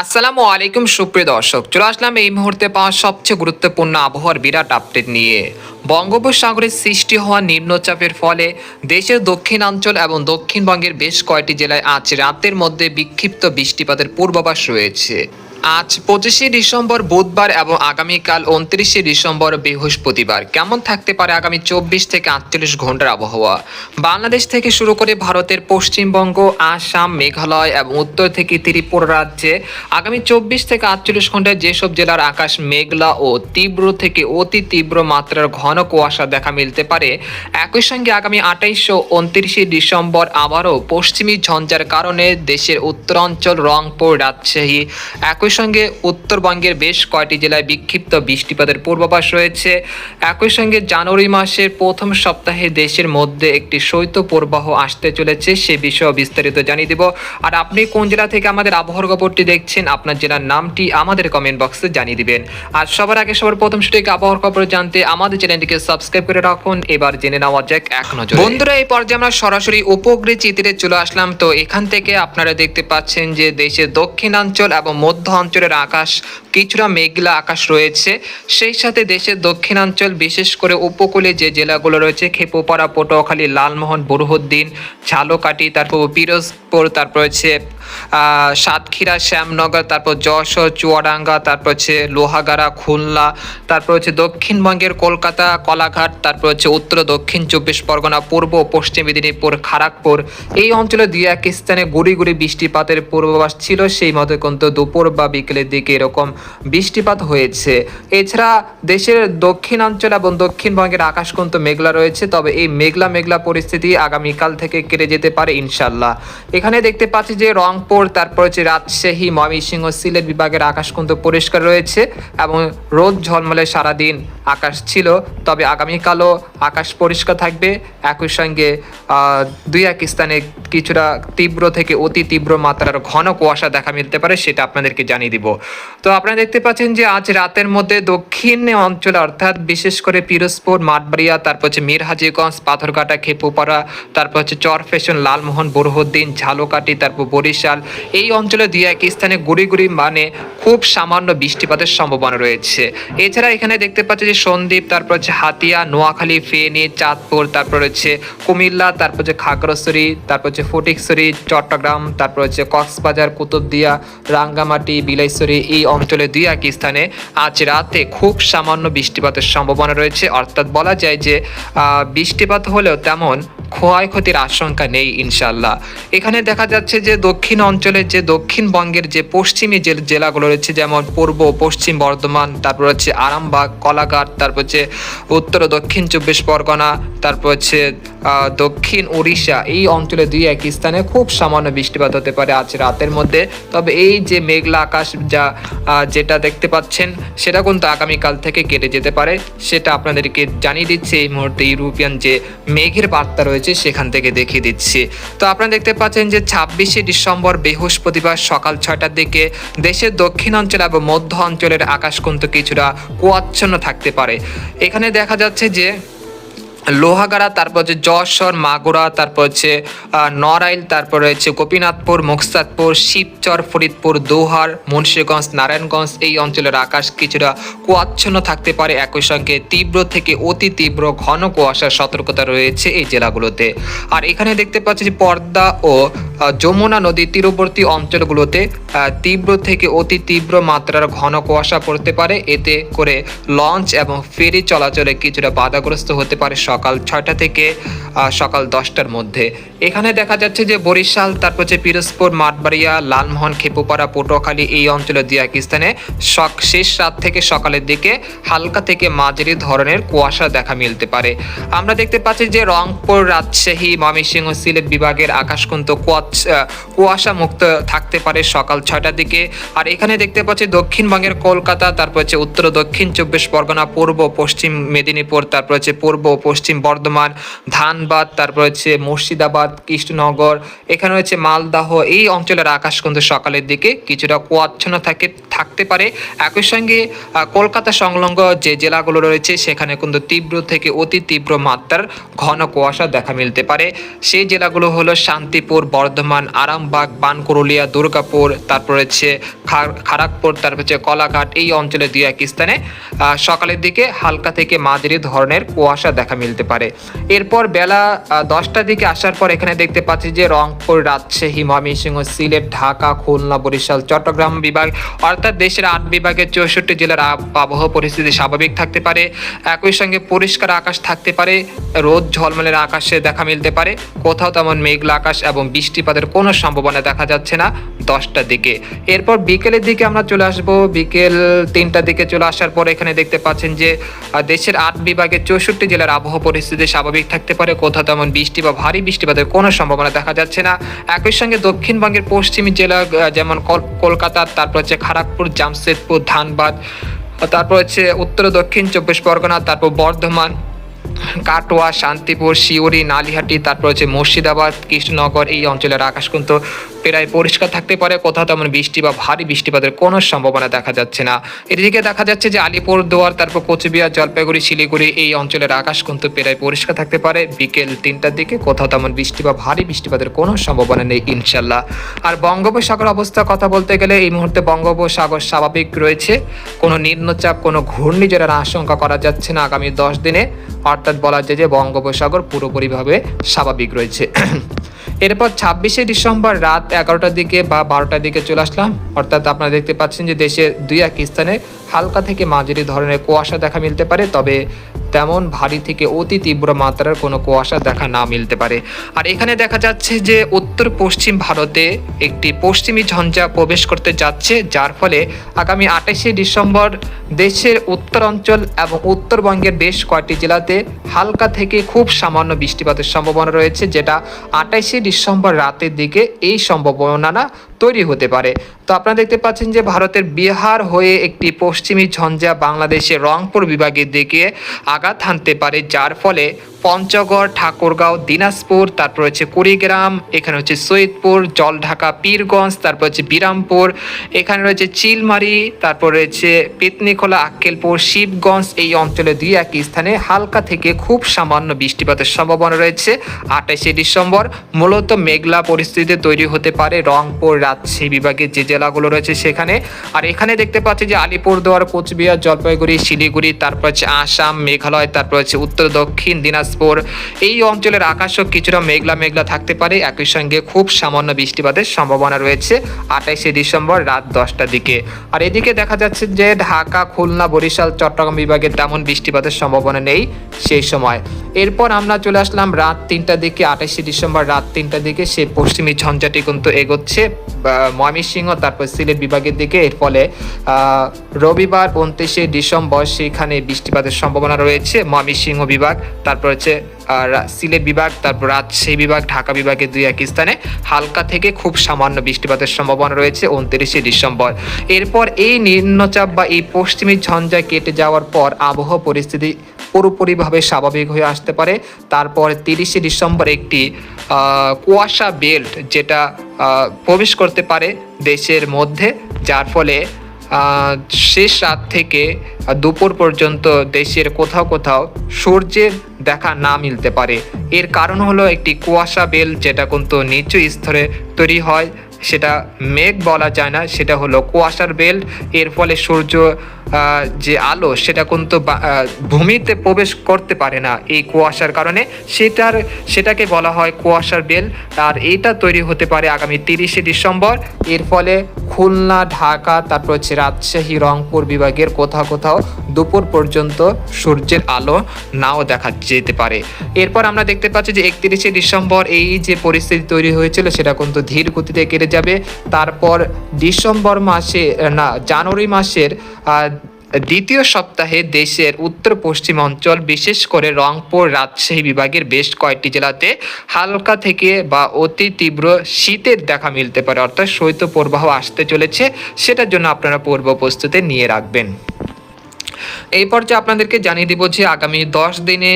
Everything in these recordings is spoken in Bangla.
আসসালামু আলাইকুম, সুপ্রিয় দর্শক। চলে আসলাম এই মুহূর্তে পাওয়া সবচেয়ে গুরুত্বপূর্ণ আবহাওয়ার বিরাট আপডেট নিয়ে। বঙ্গোপসাগরে সৃষ্টি হওয়া নিম্নচাপের ফলে দেশের দক্ষিণাঞ্চল এবং দক্ষিণবঙ্গের বেশ কয়েকটি জেলায় আজ রাতের মধ্যে বিক্ষিপ্ত বৃষ্টিপাতের পূর্বাভাস রয়েছে। আজ পঁচিশে ডিসেম্বর বুধবার এবং আগামীকাল উনত্রিশে ডিসেম্বর বৃহস্পতিবার। কেমন থাকতে পারে আগামী চব্বিশ থেকে আটচল্লিশ ঘণ্টার আবহাওয়া? বাংলাদেশ থেকে শুরু করে ভারতের পশ্চিমবঙ্গ, আসাম, মেঘালয় এবং উত্তর থেকে ত্রিপুরা রাজ্যে আগামী চব্বিশ থেকে আটচল্লিশ ঘন্টায় যেসব জেলার আকাশ মেঘলা ও তীব্র থেকে অতি তীব্র মাত্রার ঘন কুয়াশা দেখা মিলতে পারে, একই সঙ্গে আগামী আঠাইশ ও উনত্রিশে ডিসেম্বর আবারও পশ্চিমী ঝঞ্ঝার কারণে দেশের উত্তরাঞ্চল, রংপুর, রাজশাহী একই সঙ্গে উত্তরবঙ্গের বেশ কয়টি জেলায় বিক্ষিপ্ত বৃষ্টিপাতের পূর্বাভাস রয়েছে। একই সঙ্গে জানুয়ারি মাসের প্রথম সপ্তাহে দেশের মধ্যে একটি শৈত্য প্রবাহ আসতে চলেছে, সে বিষয়ে বিস্তারিত জানিয়ে দেব। আর আপনি কোন জেলা থেকে আমাদের আবহাওয়ার খবরটি দেখছেন, আপনার জেলার নামটি আমাদের কমেন্ট বক্সে জানিয়ে দিবেন। আর সবার আগে সবার প্রথম সঠিক আবহাওয়ার খবর জানতে আমাদের চ্যানেলটিকে সাবস্ক্রাইব করে রাখুন। এবার জেনে নেওয়া যাক এক নজর। বন্ধুরা, এই পর্যায়ে আমরা সরাসরি উপগ্রহ চিত্রে চলে আসলাম। তো এখান থেকে আপনারা দেখতে পাচ্ছেন যে দেশের দক্ষিণাঞ্চল এবং মধ্য অঞ্চলের আকাশ কিছুটা মেঘলা আকাশ রয়েছে। সেই সাথে দেশের দক্ষিণাঞ্চল, বিশেষ করে উপকূলে যে জেলাগুলো রয়েছে, খেপুপাড়া, পটুয়াখালী, লালমোহন, বুরহুদ্দিন, ঝালকাঠি, তারপর পিরোজপুর, তারপর হচ্ছে সাতক্ষীরা, শ্যামনগর, তারপর যশোর, চুয়াডাঙ্গা, তারপর হচ্ছে লোহাগাড়া, খুলনা, তারপর হচ্ছে দক্ষিণবঙ্গের কলকাতা, কলাঘাট, তারপর হচ্ছে উত্তর, দক্ষিণ চব্বিশ পরগনা, পূর্ব, পশ্চিম মেদিনীপুর খড়গপুর এই অঞ্চলে দুই এক স্থানে গুড়ি গুড়ি বৃষ্টিপাতের পূর্বাভাস ছিল, সেই মতো কিন্তু দুপুর বা বিকেলের দিকে এরকম বৃষ্টিপাত হয়েছে। এছাড়া দেশের দক্ষিণাঞ্চল এবং দক্ষিণবঙ্গের আকাশ কিন্তু মেঘলা রয়েছে, তবে এই মেঘলা মেঘলা পরিস্থিতি আগামীকাল থেকে কেটে যেতে পারে ইনশাল্লাহ এখানে দেখতে পাচ্ছি যে রংপুর, তারপর হচ্ছে রাজশাহী, ময়মনসিংহ, সিলেট বিভাগের আকাশ কিন্তু পরিষ্কার রয়েছে এবং রোদ ঝলমলে সারাদিন আকাশ ছিল, তবে আগামীকালও আকাশ পরিষ্কার থাকবে। একই সঙ্গে দুই এক স্থানে কিছুটা তীব্র থেকে অতি তীব্র মাত্রার ঘন কুয়াশা দেখা মিলতে পারে, সেটা আপনাদেরকে জানিয়ে দিব। তো আপনারা দেখতে পাচ্ছেন যে আজ রাতের মধ্যে দক্ষিণ অঞ্চলে, অর্থাৎ বিশেষ করে পিরোজপুর, মাঠবাড়িয়া, তারপর হচ্ছে মিরহাজিগঞ্জ পাথরঘাটা, খেপুপাড়া, তারপর হচ্ছে চরফেশন লালমোহন, বুরহুদ্দিন, ঝালকাঠি, তারপর বরিশাল, এই অঞ্চলে দুই এক স্থানে গুড়ি গুড়ি মানে খুব সামান্য বৃষ্টিপাতের সম্ভাবনা রয়েছে। এছাড়া এখানে দেখতে পাচ্ছি যে সন্দ্বীপ, তারপর হচ্ছে হাতিয়া, নোয়াখালী, ফেনী, চাঁদপুর, তারপর হচ্ছে কুমিল্লা, তারপর হচ্ছে খাগড়াছড়ি, তারপর হচ্ছে ফটিকছড়ি, চট্টগ্রাম, তারপর হচ্ছে কক্সবাজার, কুতুবদিয়া, রাঙ্গামাটি, বিলাইছড়ি, এই অঞ্চলে দুই এক স্থানে আজ রাতে খুব সামান্য বৃষ্টিপাতের সম্ভাবনা রয়েছে। অর্থাৎ বলা যায় যে বৃষ্টিপাত হলেও তেমন ক্ষয়ক্ষতির আশঙ্কা নেই ইনশাল্লাহ এখানে দেখা যাচ্ছে যে, দক্ষিণ অঞ্চলের যে, দক্ষিণবঙ্গের যে, পশ্চিমী যে, জেলাগুলো রয়েছে, যেমন পূর্ব, পশ্চিম বর্ধমান, তারপর হচ্ছে আরামবাগ, কলাঘাট, তারপর হচ্ছে উত্তর দক্ষিণ চব্বিশ পরগনা, তারপর হচ্ছে দক্ষিণ উড়িষ্যা এই অঞ্চলে দুই এক স্থানে খুব সামান্য বৃষ্টিপাত হতে পারে আজ রাতের মধ্যে। তবে এই যে মেঘলা আকাশ যা যেটা দেখতে পাচ্ছেন, সেটা কিন্তু আগামীকাল থেকে কেটে যেতে পারে। সেটা আপনাদেরকে জানিয়ে দিচ্ছে এই মুহূর্তে ইউরোপিয়ান যে মেঘের বার্তা রয়েছে, সেখান থেকে দেখিয়ে দিচ্ছি। তো আপনারা দেখতে পাচ্ছেন যে ছাব্বিশে ডিসেম্বর বৃহস্পতিবার সকাল ছয়টার দিকে দেশের দক্ষিণ অঞ্চল এবং মধ্য অঞ্চলের আকাশ কিন্তু কিছুটা কুয়াচ্ছন্ন থাকতে পারে। এখানে দেখা যাচ্ছে যে লোহাগাড়া, তারপর হচ্ছে যশোর, মাগুরা, তারপর হচ্ছে নড়াইল, তারপর রয়েছে গোপীনাথপুর, মুকসাদপুর, শিবচর, ফরিদপুর, দোহার, মুন্সীগঞ্জ, নারায়ণগঞ্জ। এই অঞ্চলের আকাশ কিছুটা কুয়াচ্ছন্ন থাকতে পারে। একই সঙ্গে তীব্র থেকে অতি তীব্র ঘন কুয়াশার সতর্কতা রয়েছে এই জেলাগুলোতে। আর এখানে দেখতে পাচ্ছি যে পর্দা ও যমুনা নদীর তীরবর্তী অঞ্চলগুলোতে তীব্র থেকে অতি তীব্র মাত্রার ঘন কুয়াশা পড়তে পারে। এতে করে লঞ্চ এবং ফেরি চলাচলে কিছুটা বাধাগ্রস্ত হতে পারে সকাল ছয়টা থেকে সকাল দশটার মধ্যে। এখানে দেখা যাচ্ছে যে বরিশাল, তারপর হচ্ছে পিরোজপুর, মাঠবাড়িয়া, লালমোহন, খেপুপাড়া, পটুয়াখালী এই অঞ্চলের দুই এক স্থানে শেষ রাত থেকে সকালের দিকে হালকা থেকে মাঝারি ধরনের কুয়াশা দেখা মিলতে পারে। আমরা দেখতে পাচ্ছি যে রংপুর, রাজশাহী, ময়মনসিংহ, সিলেট বিভাগের আকাশ কিন্তু কুয়াশা মুক্ত থাকতে পারে সকাল ছয়টার দিকে। আর এখানে দেখতে পাচ্ছি দক্ষিণবঙ্গের কলকাতা, তারপর হচ্ছে উত্তর, দক্ষিণ চব্বিশ পরগনা, পূর্ব, পশ্চিম মেদিনীপুর, তারপর হচ্ছে পূর্ব, পশ্চিম বর্ধমান, ধানবাদ, তারপর হচ্ছে মুর্শিদাবাদ, কৃষ্ণনগর, এখানে হচ্ছে মালদাহ। এই অঞ্চলের আকাশ কিন্তু সকালের দিকে কিছুটা কুয়াচ্ছন্ন থাকে, থাকতে পারে। একই সঙ্গে কলকাতা সংলগ্ন যে জেলাগুলো রয়েছে, সেখানে কিন্তু তীব্র থেকে অতি তীব্র মাত্রার ঘন কুয়াশা দেখা মিলতে পারে। সেই জেলাগুলো হলো শান্তিপুর, বর্ধমান বর্ধমান, আরামবাগ পানকুরুলিয়া দুর্গাপুর, তারপর হচ্ছে খার- খড়গপুর তারপর হচ্ছে কলাঘাট এই অঞ্চলে দুই এক স্থানে সকালের দিকে হালকা থেকে মাঝারি ধরনের কুয়াশা দেখা মিলতে পারে। এরপর বেলা দশটার দিকে আসার পর এখানে দেখতে পাচ্ছি যে রংপুর, রাজশাহী, ময়মনসিংহ, সিলেট, ঢাকা, খুলনা, বরিশাল, চট্টগ্রাম বিভাগ অর্থাৎ দেশের আট বিভাগের চৌষট্টি জেলার আবহাওয়া পরিস্থিতি স্বাভাবিক থাকতে পারে। একই সঙ্গে পরিষ্কার আকাশ থাকতে পারে। রোদ ঝলমলের আকাশে দেখা মিলতে পারে। কোথাও তেমন মেঘলা আকাশ এবং বৃষ্টিপাতের কোনো সম্ভাবনা দেখা যাচ্ছে না দশটার দিকে। এরপর বিকেলের দিকে আমরা চলে আসব। বিকেল তিনটার দিকে চলে আসার পর এখানে দেখতে পাচ্ছেন যে দেশের আট বিভাগে চৌষট্টি জেলার আবহাওয়া পরিস্থিতি স্বাভাবিক থাকতে পারে। কোথাও তেমন বৃষ্টি বা ভারী বৃষ্টিপাতের কোনো সম্ভাবনা দেখা যাচ্ছে না। একই সঙ্গে দক্ষিণবঙ্গের পশ্চিমী জেলা যেমন কল- কলকাতা, তারপর হচ্ছে খড়গপুর জামশেদপুর, ধানবাদ, তারপর হচ্ছে উত্তর, দক্ষিণ, চব্বিশ পরগনা, তারপর বর্ধমান কাটোয়া, শান্তিপুর শিউরি নালিহাটি, তারপর হচ্ছে মুর্শিদাবাদ, কৃষ্ণনগর, এই অঞ্চলের আকাশ কিন্তু প্রায় পরিষ্কার থাকতে পারে। কোথাও তেমন বৃষ্টি বা ভারী বৃষ্টিপাতের কোনো সম্ভাবনা দেখা যাচ্ছে না। এদিকে দেখা যাচ্ছে যে আলিপুরদুয়ার, তারপর কোচবিহার, জলপাইগুড়ি, শিলিগুড়ি এই অঞ্চলের আকাশ কিন্তু প্রায় পরিষ্কার থাকতে পারে। বিকেল তিনটার দিকে কোথাও তেমন বৃষ্টি বা ভারী বৃষ্টিপাতের কোনো সম্ভাবনা নেই, ইনশাল্লাহ। আর বঙ্গোপসাগর অবস্থা কথা বলতে গেলে এই মুহূর্তে বঙ্গোপসাগর স্বাভাবিক রয়েছে। কোনো নিম্নচাপ, কোনো ঘূর্ণিঝড়ের আশঙ্কা করা যাচ্ছে না। আগামী দশ দিনে বলা যায় যে বঙ্গোপসাগর পুরোপুরিভাবে স্বাভাবিক রয়েছে। এরপর ছাব্বিশে ডিসেম্বর রাত এগারোটার দিকে বা বারোটার দিকে চলে আসলাম। অর্থাৎ আপনারা দেখতে পাচ্ছেন যে দেশের দুই এক স্থানে হালকা থেকে মাঝারি ধরনের কুয়াশা দেখা মিলতে পারে, তবে তেমন ভারী থেকে অতি তীব্র মাত্রার কোনো কুয়াশা দেখা না মিলতে পারে। আর এখানে দেখা যাচ্ছে যে উত্তর পশ্চিম ভারতে একটি পশ্চিমী ঝঞ্ঝা প্রবেশ করতে যাচ্ছে, যার ফলে আগামী আঠাশে ডিসেম্বর দেশের উত্তরাঞ্চল এবং উত্তরবঙ্গের বেশ কয়েকটি জেলাতে হালকা থেকে খুব সামান্য বৃষ্টিপাতের সম্ভাবনা রয়েছে, যেটা আঠাশে ডিসেম্বর রাতের দিকে এই সম্ভাবনা তৈরি হতে পারে। তো আপনারা দেখতে পাচ্ছেন যে ভারতের বিহার হয়ে একটি পশ্চিমী ঝঞ্ঝা বাংলাদেশের রংপুর বিভাগের দিকে আঘাত হানতে পারে, যার ফলে পঞ্চগড়, ঠাকুরগাঁও, দিনাজপুর, তারপর হচ্ছে কুড়িগ্রাম, এখানে হচ্ছে সৈয়দপুর, জলঢাকা, পীরগঞ্জ, তারপর হচ্ছে বিরামপুর, এখানে রয়েছে চিলমারি, তারপর রয়েছে পেতনিখোলা, আক্কেলপুর, শিবগঞ্জ, এই অঞ্চলে দুই এক স্থানে হালকা থেকে খুব সামান্য বৃষ্টিপাতের সম্ভাবনা রয়েছে। আঠাশে ডিসেম্বর মূলত মেঘলা পরিস্থিতি তৈরি হতে পারে রংপুর, রাজশাহী বিভাগের যে জেলাগুলো রয়েছে সেখানে। আর এখানে দেখতে পাচ্ছি যে আলিপুরদুয়ার, কোচবিহার, জলপাইগুড়ি, শিলিগুড়ি, তারপর হচ্ছে আসাম, মেঘালয়, তারপর হচ্ছে উত্তর, দক্ষিণ, দিনাজপুর এই অঞ্চলের আকাশও কিছুটা মেঘলা মেঘলা থাকতে পারে। একই সঙ্গে খুব সামান্য বৃষ্টিপাতের সম্ভাবনা রয়েছে আঠাইশে ডিসেম্বর রাত দশটার দিকে। আর এদিকে দেখা যাচ্ছে যে ঢাকা, খুলনা, বরিশাল, চট্টগ্রাম বিভাগে তেমন বৃষ্টিপাতের সম্ভাবনা নেই সেই সময়। এরপর আমরা চলে আসলাম রাত তিনটার দিকে আঠাশে ডিসেম্বর রাত তিনটার দিকে। সেই পশ্চিমী ঝঞ্ঝাটি কিন্তু এগোচ্ছে ময়মনসিংহ, তারপর সিলেট বিভাগের দিকে। এর ফলে রবিবার উনত্রিশে ডিসেম্বর সেখানে বৃষ্টিপাতের সম্ভাবনা রয়েছে। ময়মনসিংহ বিভাগ, তারপর হচ্ছে সিলেট বিভাগ, তারপর রাজশাহী বিভাগ, ঢাকা বিভাগের দুই এক স্থানে। হালকা থেকে খুব সামান্য বৃষ্টিপাতের সম্ভাবনা রয়েছে উনত্রিশে ডিসেম্বর। এরপর এই নিম্নচাপ বা এই পশ্চিমী ঝঞ্ঝা কেটে যাওয়ার পর আবহাওয়া পরিস্থিতি পুরোপুরিভাবে স্বাভাবিক হয়ে আসতে পারে। তারপর তিরিশে ডিসেম্বর একটি কুয়াশা বেল্ট যেটা প্রবেশ করতে পারে দেশের মধ্যে, যার ফলে শেষ রাত থেকে দুপুর পর্যন্ত দেশের কোথাও কোথাও সূর্যের দেখা না মিলতে পারে। এর কারণ হলো একটি কুয়াশা বেল, যেটা কিন্তু নিচু স্তরে তৈরি হয়। সেটা মেঘ বলা যায় না, সেটা হলো কুয়াশার বেল্ট এর ফলে সূর্য যে আলো, সেটা কিন্তু ভূমিতে প্রবেশ করতে পারে না এই কুয়াশার কারণে। সেটার, সেটাকে বলা হয় কুয়াশার বেল। আর এটা তৈরি হতে পারে আগামী তিরিশে ডিসেম্বর। এর ফলে খুলনা, ঢাকা, তারপর হচ্ছে রাজশাহী, রংপুর বিভাগের কোথাও কোথাও দুপুর পর্যন্ত সূর্যের আলো নাও দেখা যেতে পারে। এরপর আমরা দেখতে পাচ্ছি যে একত্রিশে ডিসেম্বর এই যে পরিস্থিতি তৈরি হয়েছিল, সেটা কিন্তু ধীর গতিতে কেটে যাবে। তারপর ডিসেম্বর মাসে, না, জানুয়ারি মাসের দ্বিতীয় সপ্তাহে দেশের উত্তর পশ্চিম অঞ্চল, বিশেষ করে রংপুর রাজশাহী বিভাগের বেশ কয়েকটি জেলাতে হালকা থেকে বা অতি তীব্র শীতের দেখা মিলতে পারে। অর্থাৎ শৈত্য প্রবাহ আসতে চলেছে। সেটার জন্য আপনারা পূর্ব প্রস্তুতি নিয়ে রাখবেন। এই পর্যায়ে আপনাদেরকে জানিয়ে দিব যে আগামী দশ দিনে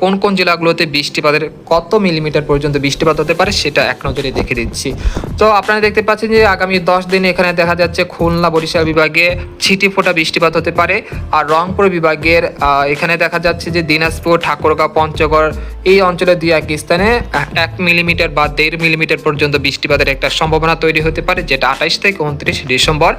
কোন কোন জেলাগুলোতে বৃষ্টিপাতের কত মিলিমিটার পর্যন্ত বৃষ্টিপাত হতে পারে সেটা এক নজরে দেখে দিচ্ছি। তো আপনারা দেখতে পাচ্ছেন যে আগামী দশ দিনে এখানে দেখা যাচ্ছে খুলনা বরিশাল বিভাগে ছিটি ফোটা বৃষ্টিপাত হতে পারে আর রংপুর বিভাগের এখানে দেখা যাচ্ছে যে দিনাজপুর, ঠাকুরগাঁও, পঞ্চগড় এই অঞ্চলের দুই এক স্থানে এক মিলিমিটার বা দেড় মিলিমিটার পর্যন্ত বৃষ্টিপাতের একটা সম্ভাবনা তৈরি হতে পারে, যেটা আঠাইশ থেকে উনত্রিশ ডিসেম্বর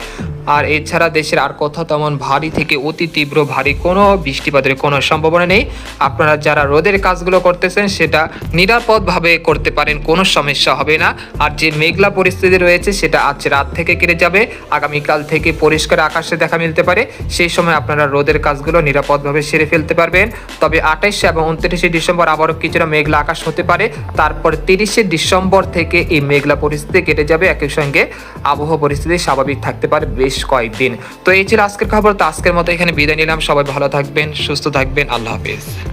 আর এছাড়া দেশের আর কোথাও তেমন ভারী থেকে অতি তীব্র ভারী কোনো বৃষ্টিপাতের কোনো সম্ভাবনা নেই। আপনারা যারা রোদের কাজগুলো করতেছেন, সেটা নিরাপদভাবে করতে পারেন, কোনো সমস্যা হবে না। আর যে মেঘলা পরিস্থিতি রয়েছে, সেটা আজ রাত থেকে কেটে যাবে। আগামীকাল থেকে পরিষ্কার আকাশে দেখা মিলতে পারে। সেই সময় আপনারা রোদের কাজগুলো নিরাপদভাবে সেরে ফেলতে পারবেন। তবে আঠাইশে এবং উনত্রিশে ডিসেম্বর আবারও কিছুটা মেঘলা আকাশ হতে পারে। তারপর তিরিশে ডিসেম্বর থেকে এই মেঘলা পরিস্থিতি কেটে যাবে। একই সঙ্গে আবহাওয়া পরিস্থিতি স্বাভাবিক থাকতে পারে। বেশ কয়েকদিন। তো এই ছিল আজকের খবর। তো আজকের মতো এখানে বিদায় নিলাম। সবাই ভালো থাকবেন, সুস্থ থাকবেন। আল্লাহ হাফিজ।